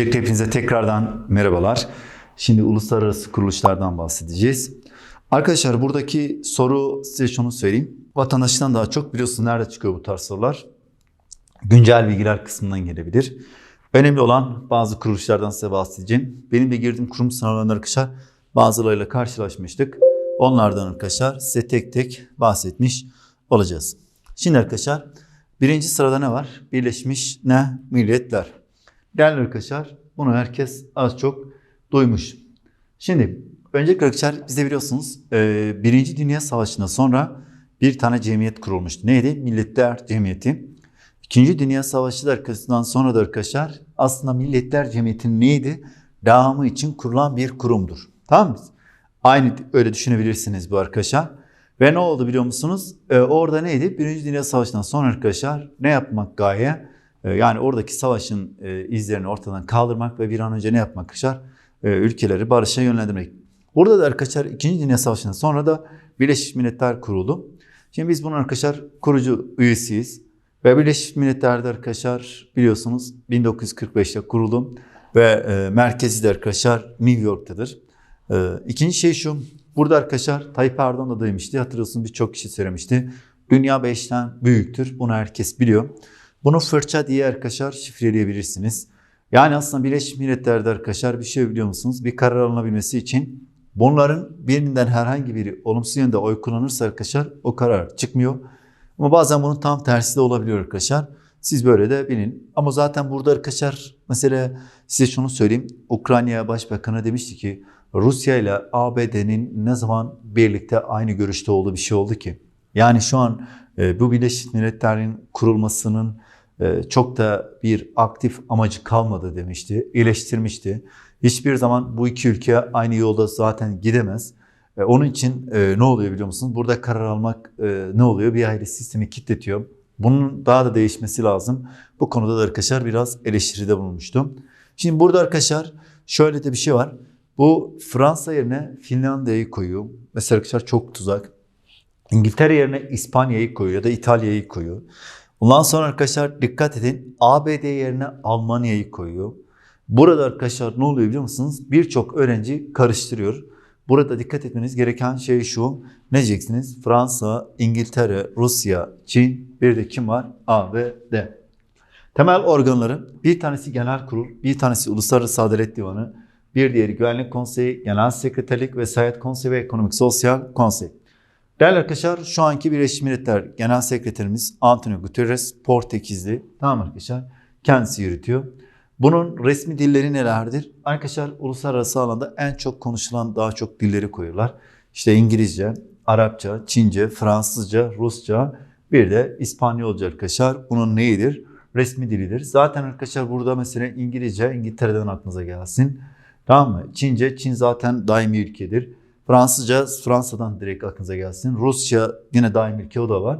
Öncelikle hepinize tekrardan merhabalar. Şimdi uluslararası kuruluşlardan bahsedeceğiz. Arkadaşlar buradaki soru size şunu söyleyeyim. Vatandaştan daha çok biliyorsunuz nerede çıkıyor bu tarz sorular? Güncel bilgiler kısmından gelebilir. Önemli olan bazı kuruluşlardan size bahsedeceğim. Benim de girdiğim kurum sınavlarında arkadaşlar bazılarıyla karşılaşmıştık. Onlardan arkadaşlar size tek tek bahsetmiş olacağız. Şimdi arkadaşlar birinci sırada ne var? Birleşmiş ne? Milletler. Değerli arkadaşlar bunu herkes az çok duymuş. Şimdi öncelikle arkadaşlar biz de biliyorsunuz e, Birinci Dünya Savaşı'ndan sonra bir tane cemiyet kurulmuştu. Neydi? Milletler Cemiyeti. İkinci Dünya Savaşı da arkasından sonra da arkadaşlar aslında Milletler Cemiyeti'nin neydi? Devamı için kurulan bir kurumdur. Tamam mı? Aynı öyle düşünebilirsiniz bu arkadaşlar. Ve ne oldu biliyor musunuz? Ee, orada neydi? Birinci Dünya Savaşı'ndan sonra arkadaşlar ne yapmak gaye? Ee, yani oradaki savaşın e, izlerini ortadan kaldırmak ve bir an önce ne yapmak arkadaşlar? Ee, ülkeleri barışa yönlendirmek. Burada da arkadaşlar 2. Dünya Savaşı'ndan sonra da Birleşmiş Milletler kuruldu. Şimdi biz bunun arkadaşlar kurucu üyesiyiz. Ve Birleşmiş Milletler'de arkadaşlar biliyorsunuz 1945'te kuruldu. Ve e, merkezi de arkadaşlar New York'tadır. E, ikinci şey şu. Burada arkadaşlar Tayyip Erdoğan da demişti. Hatırlıyorsunuz birçok kişi söylemişti. Dünya beşten büyüktür. Bunu herkes biliyor. Bunu fırça diye arkadaşlar şifreleyebilirsiniz. Yani aslında Birleşmiş Milletler'de arkadaşlar bir şey biliyor musunuz? Bir karar alınabilmesi için bunların birinden herhangi biri olumsuz yönde oy kullanırsa arkadaşlar o karar çıkmıyor. Ama bazen bunun tam tersi de olabiliyor arkadaşlar. Siz böyle de bilin. Ama zaten burada arkadaşlar mesela size şunu söyleyeyim. Ukrayna Başbakanı demişti ki Rusya ile ABD'nin ne zaman birlikte aynı görüşte olduğu bir şey oldu ki. Yani şu an e, bu Birleşmiş Milletler'in kurulmasının e, çok da bir aktif amacı kalmadı demişti. Eleştirmişti. Hiçbir zaman bu iki ülke aynı yolda zaten gidemez. E, onun için ne oluyor biliyor musunuz? Burada karar almak ne oluyor? Bir aile sistemi kitletiyor. Bunun daha da değişmesi lazım. Bu konuda da arkadaşlar biraz eleştiride bulunmuştum. Şimdi burada arkadaşlar şöyle de bir şey var. Bu Fransa yerine Finlandiya'yı koyuyor. Mesela arkadaşlar çok tuzak. İngiltere yerine İspanya'yı koyuyor ya da İtalya'yı koyuyor. Ondan sonra arkadaşlar dikkat edin ABD yerine Almanya'yı koyuyor. Burada arkadaşlar ne oluyor biliyor musunuz? Birçok öğrenci karıştırıyor. Burada dikkat etmeniz gereken şey şu. Ne diyeceksiniz? Fransa, İngiltere, Rusya, Çin, bir de kim var? A ve D. Temel organları bir tanesi genel kurul, bir tanesi Uluslararası Adalet Divanı, bir diğeri Güvenlik Konseyi, Genel Sekreterlik, Vesayet Konseyi ve Ekonomik Sosyal Konsey. Değerli arkadaşlar şu anki Birleşmiş Milletler Genel Sekreterimiz Antonio Guterres Portekizli. Tamam arkadaşlar kendisi yürütüyor. Bunun resmi dilleri nelerdir? Arkadaşlar uluslararası alanda en çok konuşulan daha çok dilleri koyuyorlar. İşte İngilizce, Arapça, Çince, Fransızca, Rusça bir de İspanyolca arkadaşlar. Bunun neyidir? Resmi dilidir. Zaten arkadaşlar burada mesela İngilizce İngiltere'den aklınıza gelsin. Tamam mı? Çince, Çin zaten daimi ülkedir. Fransızca Fransa'dan direkt aklınıza gelsin. Rusça yine daimi ülke o da var.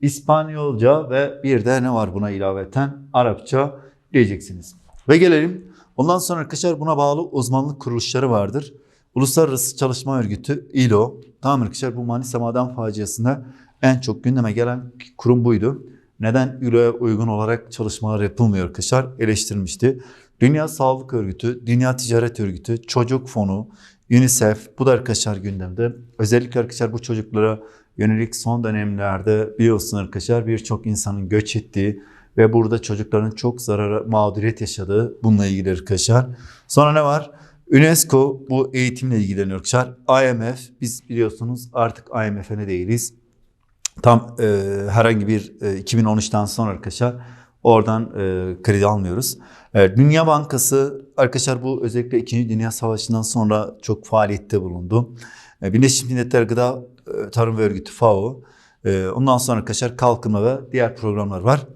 İspanyolca ve bir de ne var buna ilaveten? Arapça diyeceksiniz. Ve gelelim. Ondan sonra arkadaşlar buna bağlı uzmanlık kuruluşları vardır. Uluslararası Çalışma Örgütü ILO. Tamam arkadaşlar bu Manisa Maden faciasında en çok gündeme gelen kurum buydu. Neden ILO'ya uygun olarak çalışmalar yapılmıyor arkadaşlar eleştirilmişti. Dünya Sağlık Örgütü, Dünya Ticaret Örgütü, Çocuk Fonu, UNICEF bu da arkadaşlar gündemde. Özellikle arkadaşlar bu çocuklara yönelik son dönemlerde biliyorsunuz arkadaşlar birçok insanın göç ettiği ve burada çocukların çok zarara, mağduriyet yaşadığı bununla ilgili arkadaşlar. Sonra ne var? UNESCO bu eğitimle ilgileniyor arkadaşlar. IMF biz biliyorsunuz artık IMF'e değiliz. Tam e, herhangi bir e, 2013'ten sonra arkadaşlar oradan e, kredi almıyoruz. E, Dünya Bankası arkadaşlar bu özellikle 2. Dünya Savaşı'ndan sonra çok faaliyette bulundu. E, Birleşmiş Milletler Gıda e, Tarım ve Örgütü FAO. E, ondan sonra arkadaşlar kalkınma ve diğer programlar var.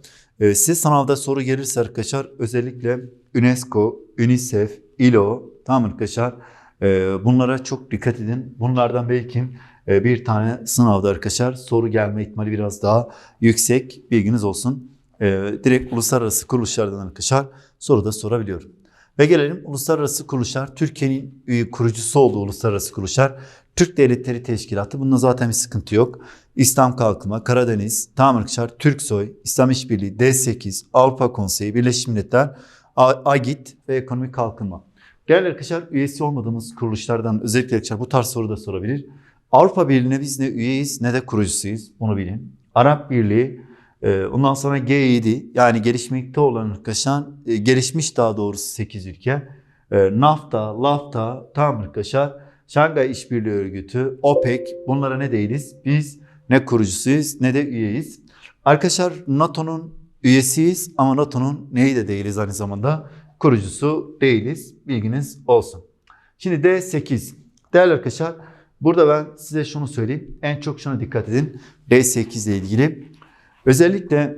E, size sınavda soru gelirse arkadaşlar özellikle UNESCO, UNICEF, ILO tamam arkadaşlar e, bunlara çok dikkat edin. Bunlardan belki e, bir tane sınavda arkadaşlar soru gelme ihtimali biraz daha yüksek bilginiz olsun. E, direkt uluslararası kuruluşlardan arkadaşlar soru da sorabiliyorum. Ve gelelim uluslararası kuruluşlar. Türkiye'nin kurucusu olduğu uluslararası kuruluşlar. Türk Devletleri Teşkilatı. Bunda zaten bir sıkıntı yok. İslam Kalkınma, Karadeniz, tamam arkadaşlar, Türksoy, İslam İşbirliği, D8, Avrupa Konseyi, Birleşmiş Milletler, AGİT ve Ekonomik Kalkınma. Değerli arkadaşlar üyesi olmadığımız kuruluşlardan özellikle arkadaşlar bu tarz soru da sorabilir. Avrupa Birliği'ne biz ne üyeyiz ne de kurucusuyuz. Bunu bilin. Arap Birliği, ondan sonra G7 yani gelişmekte olan arkadaşlar, e, gelişmiş daha doğrusu 8 ülke. E, NAFTA, LAFTA, tamam arkadaşlar. Şangay İşbirliği Örgütü, OPEC bunlara ne değiliz? Biz ne kurucusuyuz ne de üyeyiz. Arkadaşlar NATO'nun üyesiyiz ama NATO'nun neyi de değiliz aynı zamanda? Kurucusu değiliz. Bilginiz olsun. Şimdi D8. Değerli arkadaşlar burada ben size şunu söyleyeyim. En çok şuna dikkat edin. D8 ile ilgili. Özellikle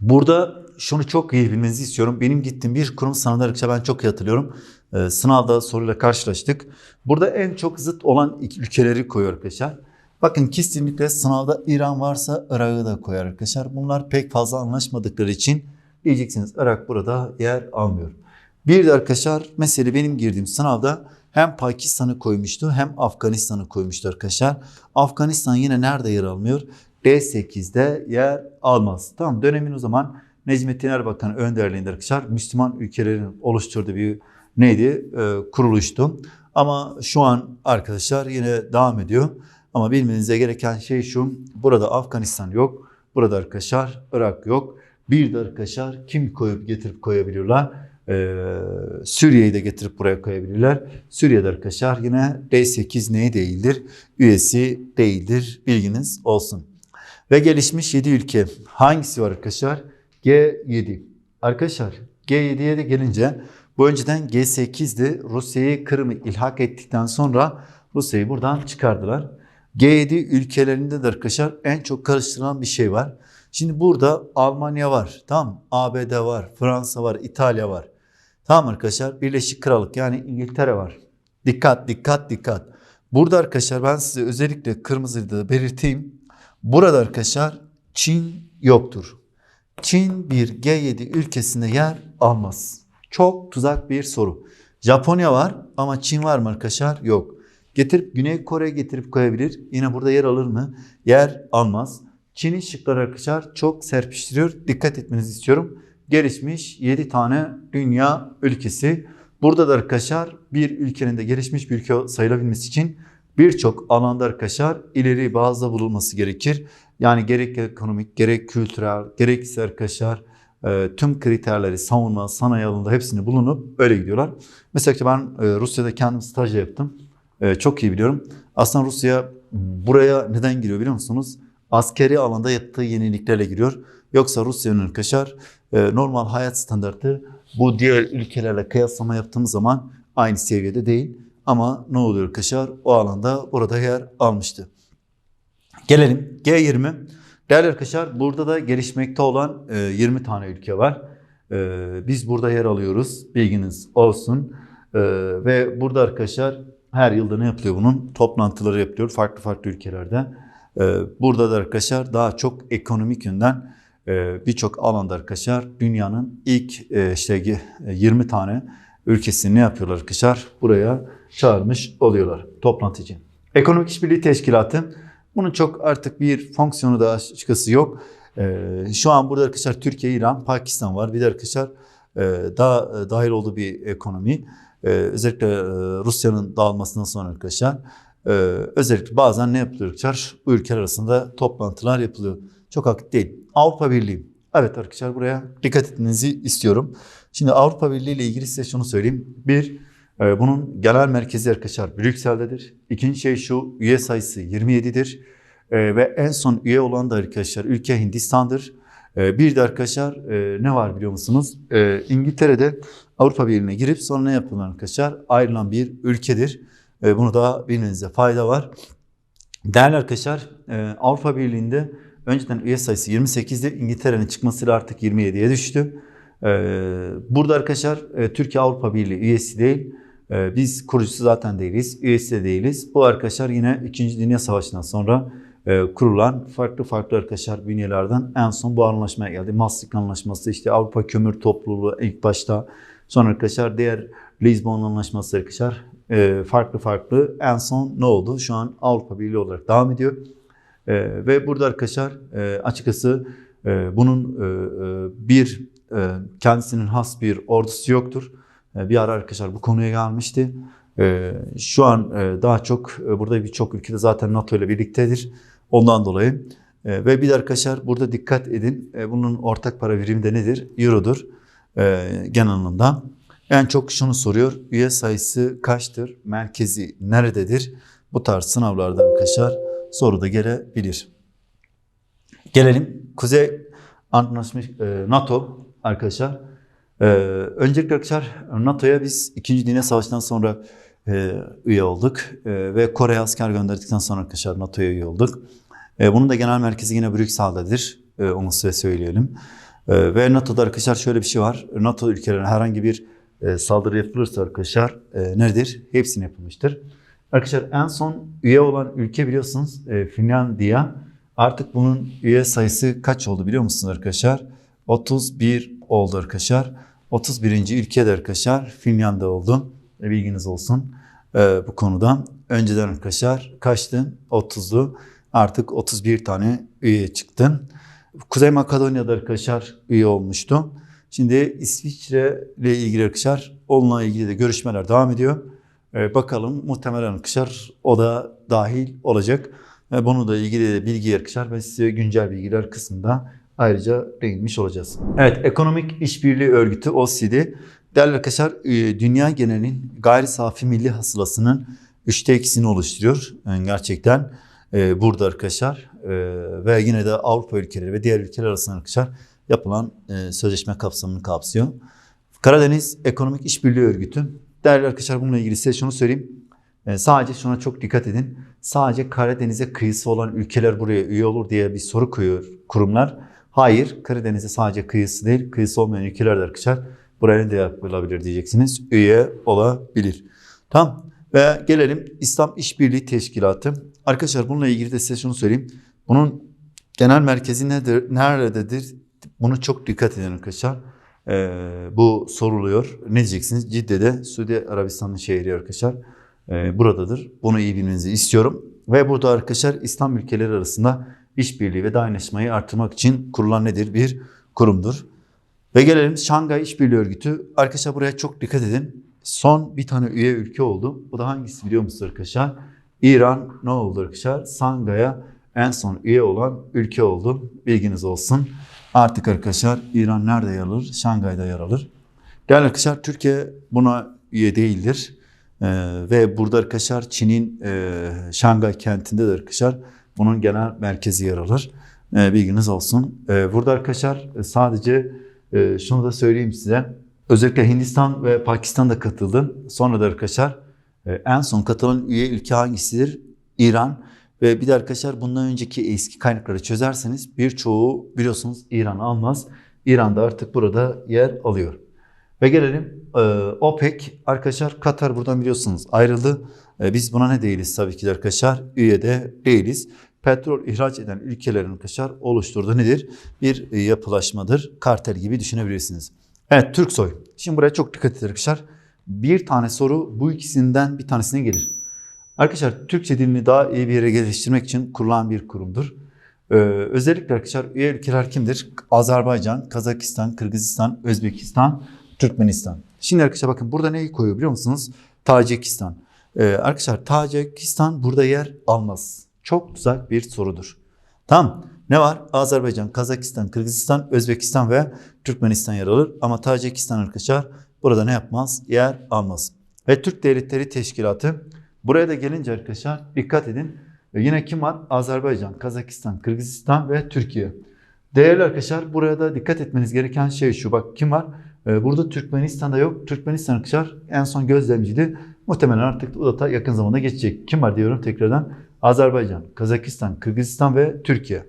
burada şunu çok iyi bilmenizi istiyorum. Benim gittiğim bir kurum arkadaşlar ben çok iyi hatırlıyorum. Ee, sınavda soruyla karşılaştık. Burada en çok zıt olan ülkeleri koyuyor arkadaşlar. Bakın kesinlikle sınavda İran varsa Irak'ı da koyar arkadaşlar. Bunlar pek fazla anlaşmadıkları için diyeceksiniz Irak burada yer almıyor. Bir de arkadaşlar mesela benim girdiğim sınavda hem Pakistan'ı koymuştu hem Afganistan'ı koymuştu arkadaşlar. Afganistan yine nerede yer almıyor? D8'de yer almaz. Tamam dönemin o zaman Necmettin Erbakan önderliğinde arkadaşlar Müslüman ülkelerin oluşturduğu bir neydi? Ee, kuruluştu. Ama şu an arkadaşlar yine devam ediyor. Ama bilmenize gereken şey şu. Burada Afganistan yok. Burada arkadaşlar Irak yok. Bir de arkadaşlar kim koyup getirip koyabiliyorlar? Ee, Suriye'yi de getirip buraya koyabilirler. Suriye'de arkadaşlar yine D8 neyi değildir? Üyesi değildir. Bilginiz olsun. Ve gelişmiş 7 ülke. Hangisi var arkadaşlar? G7. Arkadaşlar G7'ye de gelince bu önceden G8'di. Rusya'yı Kırım'ı ilhak ettikten sonra Rusya'yı buradan çıkardılar. G7 ülkelerinde de arkadaşlar en çok karıştırılan bir şey var. Şimdi burada Almanya var, tamam ABD var, Fransa var, İtalya var. Tamam arkadaşlar Birleşik Krallık yani İngiltere var. Dikkat, dikkat, dikkat. Burada arkadaşlar ben size özellikle kırmızıyla da belirteyim. Burada arkadaşlar Çin yoktur. Çin bir G7 ülkesinde yer almaz. Çok tuzak bir soru. Japonya var ama Çin var mı arkadaşlar? Yok. Getirip Güney Kore getirip koyabilir. Yine burada yer alır mı? Yer almaz. Çin'in şıkları arkadaşlar çok serpiştiriyor. Dikkat etmenizi istiyorum. Gelişmiş 7 tane dünya ülkesi. Burada da arkadaşlar bir ülkenin de gelişmiş bir ülke sayılabilmesi için birçok alanda arkadaşlar ileri bazda bulunması gerekir. Yani gerek ekonomik, gerek kültürel, gerekse arkadaşlar e, tüm kriterleri savunma, sanayi alanında hepsini bulunup öyle gidiyorlar. Mesela ben e, Rusya'da kendim staj yaptım. E, çok iyi biliyorum. Aslında Rusya buraya neden giriyor biliyor musunuz? Askeri alanda yaptığı yeniliklerle giriyor. Yoksa Rusya'nın e, normal hayat standartı bu diğer ülkelerle kıyaslama yaptığımız zaman aynı seviyede değil. Ama ne oluyor arkadaşlar? O alanda orada yer almıştı. Gelelim G20. Değerli arkadaşlar burada da gelişmekte olan e, 20 tane ülke var. E, biz burada yer alıyoruz. Bilginiz olsun. E, ve burada arkadaşlar her yılda ne yapılıyor bunun? Toplantıları yapılıyor farklı farklı ülkelerde. E, burada da arkadaşlar daha çok ekonomik yönden e, birçok alanda arkadaşlar dünyanın ilk e, işte 20 tane ülkesini ne yapıyorlar arkadaşlar? Buraya çağırmış oluyorlar toplantı için. Ekonomik İşbirliği Teşkilatı bunun çok artık bir fonksiyonu da açıkçası yok. Ee, şu an burada arkadaşlar Türkiye, İran, Pakistan var. Bir de arkadaşlar e, daha e, dahil olduğu bir ekonomi. Ee, özellikle e, Rusya'nın dağılmasından sonra arkadaşlar özellikle bazen ne yapılıyor arkadaşlar? Bu ülkeler arasında toplantılar yapılıyor. Çok aktif değil. Avrupa Birliği. Evet arkadaşlar buraya dikkat etmenizi istiyorum. Şimdi Avrupa Birliği ile ilgili size şunu söyleyeyim. Bir, e, bunun genel merkezi arkadaşlar Brüksel'dedir. İkinci şey şu, üye sayısı 27'dir. E, ve en son üye olan da arkadaşlar ülke Hindistan'dır. E, bir de arkadaşlar ne var biliyor musunuz? İngiltere'de Avrupa Birliği'ne girip sonra ne yapılan arkadaşlar? Ayrılan bir ülkedir. Bunu da bilmenize fayda var. Değerli arkadaşlar Avrupa Birliği'nde önceden üye sayısı 28'di. İngiltere'nin çıkmasıyla artık 27'ye düştü. E, burada arkadaşlar e, Türkiye Avrupa Birliği üyesi değil. E, biz kurucusu zaten değiliz. Üyesi de değiliz. Bu arkadaşlar yine 2. Dünya Savaşı'ndan sonra e, kurulan farklı farklı arkadaşlar bünyelerden en son bu anlaşmaya geldi. Maastricht Anlaşması işte Avrupa Kömür Topluluğu ilk başta sonra arkadaşlar diğer Lisbon Anlaşması arkadaşlar e, farklı farklı en son ne oldu? Şu an Avrupa Birliği olarak devam ediyor. E, ve burada arkadaşlar e, açıkçası e, bunun e, e, bir e, kendisinin has bir ordusu yoktur. E, bir ara arkadaşlar bu konuya gelmişti. E, şu an e, daha çok e, burada birçok ülkede zaten NATO ile birliktedir. Ondan dolayı e, ve bir de arkadaşlar burada dikkat edin. E, bunun ortak para birimi de nedir? Euro'dur. E, genel anlamda. En çok şunu soruyor. Üye sayısı kaçtır? Merkezi nerededir? Bu tarz sınavlarda arkadaşlar soru da gelebilir. Gelelim Kuzey Antlaşmış e, NATO arkadaşlar. E, öncelikle arkadaşlar NATO'ya biz 2. Dünya Savaşı'ndan sonra e, üye olduk. E, ve Kore'ye asker gönderdikten sonra arkadaşlar NATO'ya üye olduk. Bunun da genel merkezi yine Brüksel'dedir. E, onu size söyleyelim. Ve NATO'da arkadaşlar şöyle bir şey var. NATO ülkelerine herhangi bir saldırı yapılırsa arkadaşlar nedir? Hepsini yapılmıştır. Arkadaşlar en son üye olan ülke biliyorsunuz e, Finlandiya. Artık bunun üye sayısı kaç oldu biliyor musunuz arkadaşlar? 31 oldu arkadaşlar. 31. ülke de arkadaşlar Finlandiya oldu. E, bilginiz olsun e, bu konuda. Önceden arkadaşlar kaçtı? 30'du. Artık 31 tane üye çıktı. Kuzey Makedonya'da arkadaşlar üye olmuştu. Şimdi İsviçre ile ilgili arkadaşlar onunla ilgili de görüşmeler devam ediyor. Ee, bakalım muhtemelen arkadaşlar o da dahil olacak. Ve bunu da ilgili de bilgi arkadaşlar ben size güncel bilgiler kısmında ayrıca değinmiş olacağız. Evet Ekonomik İşbirliği Örgütü OECD değerli arkadaşlar e, dünya genelinin gayri safi milli hasılasının üçte ikisini oluşturuyor. Yani gerçekten e, burada arkadaşlar e, ve yine de Avrupa ülkeleri ve diğer ülkeler arasında arkadaşlar yapılan sözleşme kapsamını kapsıyor. Karadeniz Ekonomik İşbirliği Örgütü. Değerli arkadaşlar bununla ilgili size şunu söyleyeyim. E, sadece şuna çok dikkat edin. Sadece Karadeniz'e kıyısı olan ülkeler buraya üye olur diye bir soru koyuyor kurumlar. Hayır, Karadeniz'e sadece kıyısı değil, kıyısı olmayan ülkeler de arkadaşlar buraya de yapılabilir diyeceksiniz. Üye olabilir. Tamam. Ve gelelim İslam İşbirliği Teşkilatı. Arkadaşlar bununla ilgili de size şunu söyleyeyim. Bunun genel merkezi nedir, nerededir? Bunu çok dikkat edin arkadaşlar. Ee, bu soruluyor. Ne diyeceksiniz? Cidde'de Suudi Arabistan'ın şehri arkadaşlar. Ee, buradadır. Bunu iyi bilmenizi istiyorum. Ve burada arkadaşlar İslam ülkeleri arasında işbirliği ve dayanışmayı artırmak için kurulan nedir? Bir kurumdur. Ve gelelim Şangay İşbirliği Örgütü. Arkadaşlar buraya çok dikkat edin. Son bir tane üye ülke oldu. Bu da hangisi biliyor musunuz arkadaşlar? İran ne oldu arkadaşlar? Şangay'a en son üye olan ülke oldu. Bilginiz olsun. Artık arkadaşlar İran nerede yer alır? Şangay'da yer alır. Değerli arkadaşlar Türkiye buna üye değildir. Ee, ve burada arkadaşlar Çin'in e, Şangay kentinde de arkadaşlar bunun genel merkezi yer alır. Ee, bilginiz olsun. Ee, burada arkadaşlar sadece e, şunu da söyleyeyim size. Özellikle Hindistan ve Pakistan da katıldı. Sonra da arkadaşlar e, en son katılan üye ülke hangisidir? İran. Ve bir de arkadaşlar bundan önceki eski kaynakları çözerseniz birçoğu biliyorsunuz İran almaz. İran da artık burada yer alıyor. Ve gelelim e, OPEC arkadaşlar Katar buradan biliyorsunuz ayrıldı. E, biz buna ne değiliz tabii ki de arkadaşlar üye de değiliz. Petrol ihraç eden ülkelerin arkadaşlar oluşturduğu nedir? Bir e, yapılaşmadır. Kartel gibi düşünebilirsiniz. Evet Türksoy. Şimdi buraya çok dikkat edin arkadaşlar. Bir tane soru bu ikisinden bir tanesine gelir. Arkadaşlar Türkçe dilini daha iyi bir yere geliştirmek için kurulan bir kurumdur. Ee, özellikle arkadaşlar üye ülkeler kimdir? Azerbaycan, Kazakistan, Kırgızistan, Özbekistan, Türkmenistan. Şimdi arkadaşlar bakın burada neyi koyuyor biliyor musunuz? Tacikistan. Ee, arkadaşlar Tacikistan burada yer almaz. Çok güzel bir sorudur. Tamam. Ne var? Azerbaycan, Kazakistan, Kırgızistan, Özbekistan ve Türkmenistan yer alır. Ama Tacikistan arkadaşlar burada ne yapmaz? Yer almaz. Ve Türk Devletleri Teşkilatı Buraya da gelince arkadaşlar dikkat edin. E, yine kim var? Azerbaycan, Kazakistan, Kırgızistan ve Türkiye. Değerli arkadaşlar buraya da dikkat etmeniz gereken şey şu. Bak kim var? E, burada Türkmenistan'da yok. Türkmenistan arkadaşlar en son gözlemciydi. Muhtemelen artık o da yakın zamanda geçecek. Kim var diyorum tekrardan. Azerbaycan, Kazakistan, Kırgızistan ve Türkiye.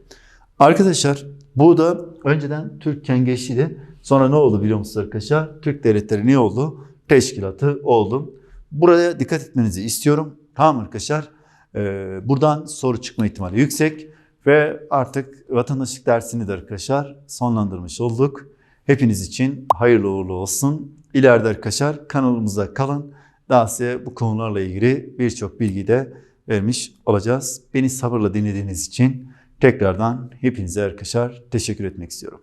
Arkadaşlar bu da önceden Türkken geçtiydi. Sonra ne oldu biliyor musunuz arkadaşlar? Türk devletleri ne oldu? Teşkilatı oldu. Buraya dikkat etmenizi istiyorum. Tamam arkadaşlar. Ee, buradan soru çıkma ihtimali yüksek. Ve artık vatandaşlık dersini de arkadaşlar sonlandırmış olduk. Hepiniz için hayırlı uğurlu olsun. İleride arkadaşlar kanalımıza kalın. Daha size bu konularla ilgili birçok bilgi de vermiş olacağız. Beni sabırla dinlediğiniz için tekrardan hepinize arkadaşlar teşekkür etmek istiyorum.